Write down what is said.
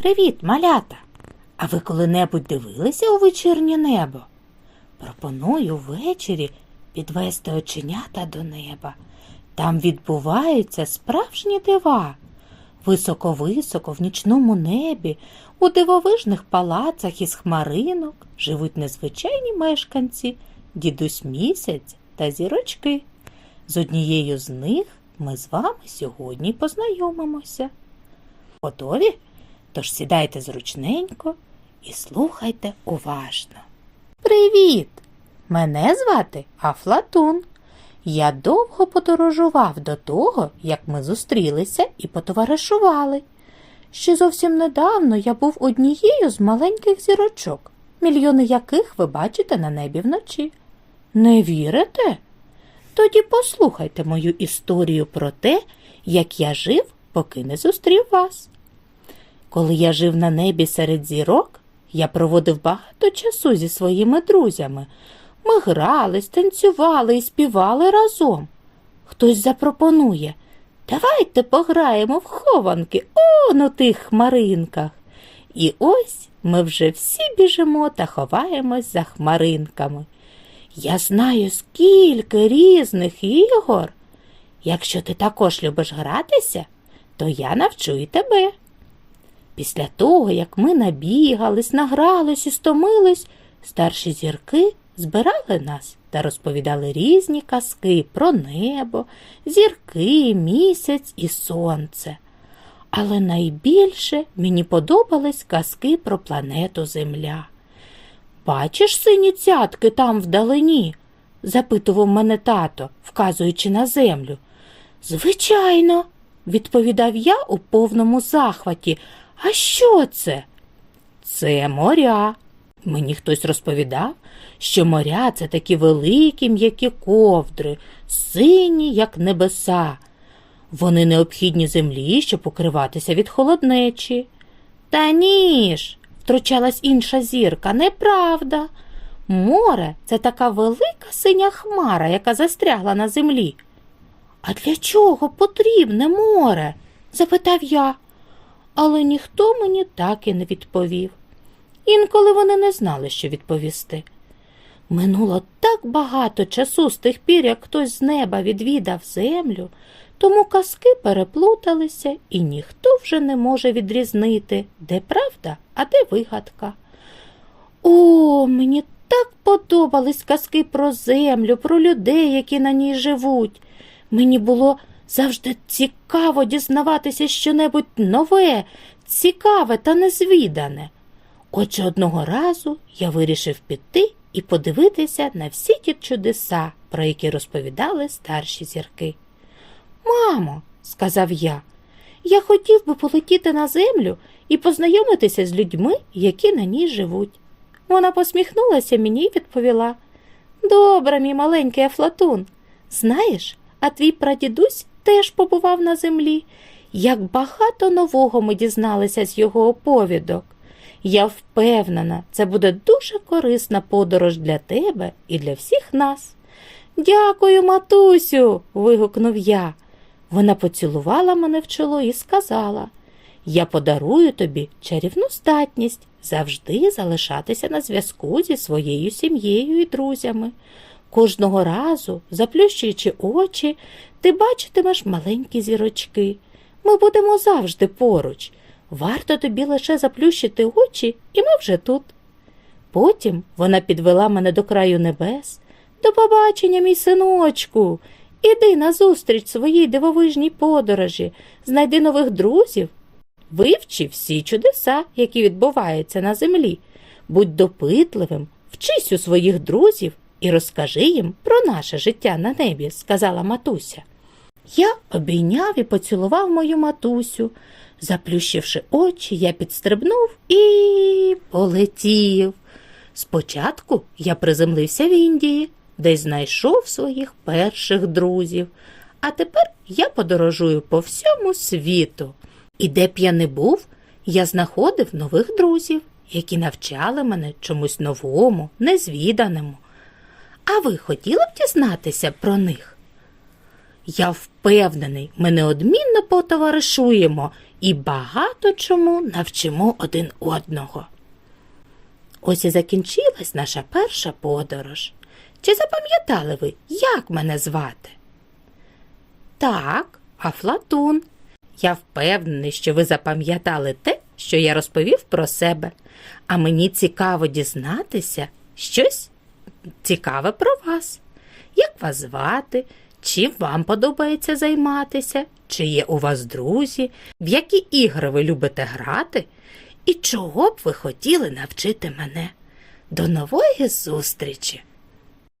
Привіт, малята! А ви коли-небудь дивилися у вечірнє небо? Пропоную ввечері підвести оченята до неба. Там відбуваються справжні дива. Високо-високо в нічному небі, у дивовижних палацах із хмаринок живуть незвичайні мешканці, дідусь місяць та зірочки. З однією з них ми з вами сьогодні познайомимося. Готові? Тож сідайте зручненько і слухайте уважно. Привіт! Мене звати Афлатун. Я довго подорожував до того, як ми зустрілися і потоваришували. Ще зовсім недавно я був однією з маленьких зірочок, мільйони яких ви бачите на небі вночі. Не вірите? Тоді послухайте мою історію про те, як я жив, поки не зустрів вас. Коли я жив на небі серед зірок, я проводив багато часу зі своїми друзями. Ми грали, танцювали і співали разом. Хтось запропонує Давайте пограємо в хованки он у тих хмаринках. І ось ми вже всі біжимо та ховаємось за хмаринками. Я знаю скільки різних ігор. Якщо ти також любиш гратися, то я навчу і тебе. Після того, як ми набігались, награлись і стомились, старші зірки збирали нас та розповідали різні казки про небо, зірки, місяць і сонце. Але найбільше мені подобались казки про планету Земля. Бачиш сині цятки там вдалині? запитував мене тато, вказуючи на землю. Звичайно, відповідав я у повному захваті. А що це? Це моря. Мені хтось розповідав, що моря це такі великі м'які ковдри, сині, як небеса. Вони необхідні землі, щоб покриватися від холоднечі. Та ні ж, втручалась інша зірка, неправда. Море це така велика синя хмара, яка застрягла на землі. А для чого потрібне море? запитав я, але ніхто мені так і не відповів. Інколи вони не знали, що відповісти. Минуло так багато часу з тих пір, як хтось з неба відвідав землю, тому казки переплуталися, і ніхто вже не може відрізнити, де правда, а де вигадка. О, мені так подобались казки про землю, про людей, які на ній живуть. Мені було завжди цікаво дізнаватися щонебудь нове, цікаве та незвідане. Отже, одного разу я вирішив піти і подивитися на всі ті чудеса, про які розповідали старші зірки. Мамо, сказав я, я хотів би полетіти на землю і познайомитися з людьми, які на ній живуть. Вона посміхнулася мені і відповіла Добре, мій маленький Афлатун. Знаєш, а твій прадідусь теж побував на землі. Як багато нового ми дізналися з його оповідок. Я впевнена, це буде дуже корисна подорож для тебе і для всіх нас. Дякую, матусю. вигукнув я. Вона поцілувала мене в чоло і сказала Я подарую тобі чарівну здатність завжди залишатися на зв'язку зі своєю сім'єю і друзями. Кожного разу, заплющуючи очі, ти бачитимеш маленькі зірочки. Ми будемо завжди поруч. Варто тобі лише заплющити очі, і ми вже тут. Потім вона підвела мене до краю небес. До побачення, мій синочку. Іди назустріч своїй дивовижній подорожі, знайди нових друзів, вивчи всі чудеса, які відбуваються на землі. Будь допитливим, вчись у своїх друзів і розкажи їм про наше життя на небі, сказала матуся. Я обійняв і поцілував мою матусю. Заплющивши очі, я підстрибнув і полетів. Спочатку я приземлився в Індії, де знайшов своїх перших друзів. А тепер я подорожую по всьому світу. І де б я не був, я знаходив нових друзів, які навчали мене чомусь новому, незвіданому. А ви хотіли б дізнатися про них? Я впевнений, ми неодмінно потоваришуємо і багато чому навчимо один одного. Ось і закінчилась наша перша подорож. Чи запам'ятали ви, як мене звати? Так, Афлатун. Я впевнений, що ви запам'ятали те, що я розповів про себе, а мені цікаво дізнатися щось цікаве про вас. Як вас звати? Чим вам подобається займатися? Чи є у вас друзі? В які ігри ви любите грати? І чого б ви хотіли навчити мене? До нової зустрічі!